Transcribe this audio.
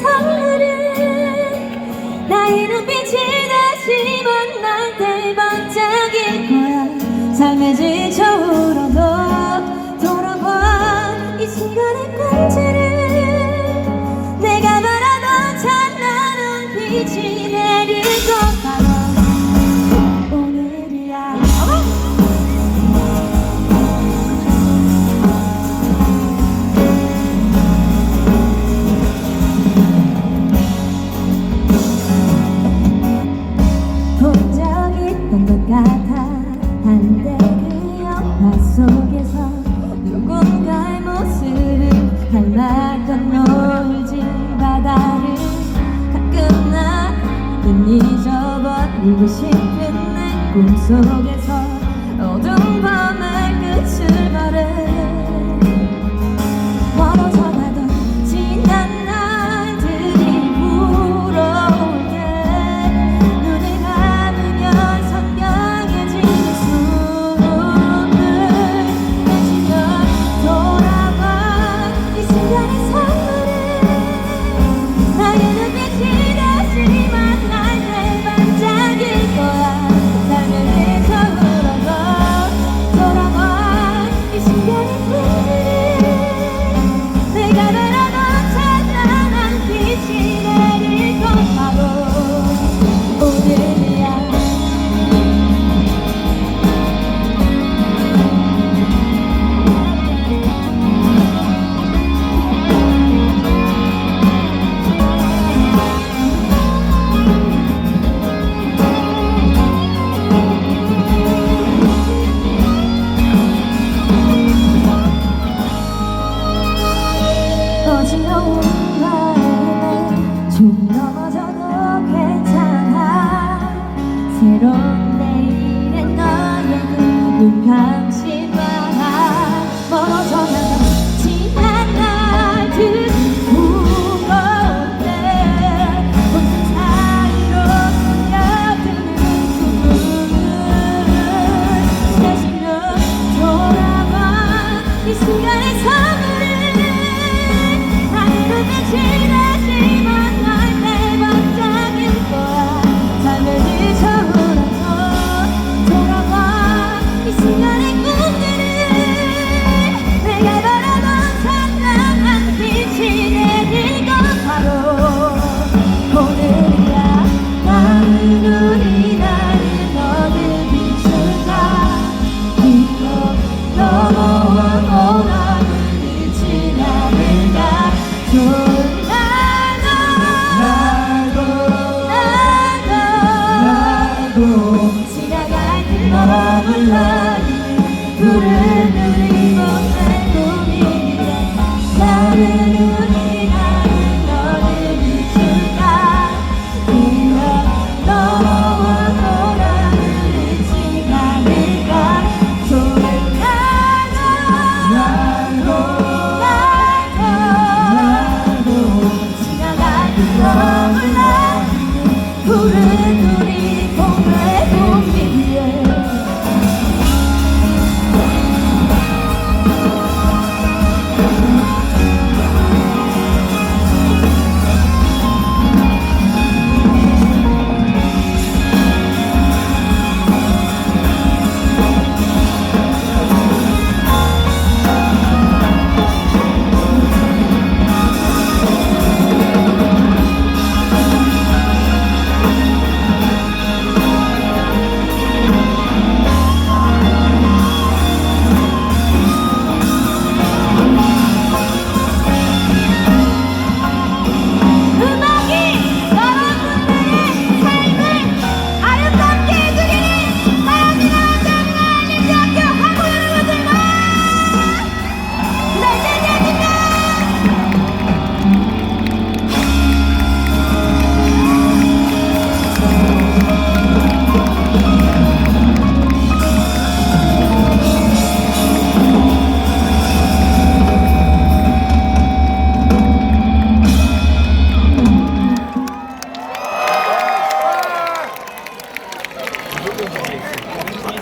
사흘은 나의 눈빛이 다시 만날 때 반짝일 거야. 삶의 지 한때의 그 영화 속에서 누군가의 모습을 닮았던 노을진 바다를 가끔 나는 잊어버리고 싶은 내 꿈속에 좀 넘어져도 괜찮아 새로운 내일의 너의 눈 감지 마라 멀어져가는 지난 날들 무거운데 본색 사이로 스며드는 꿈을 내 실로 돌아봐 이 순간에서 Oh.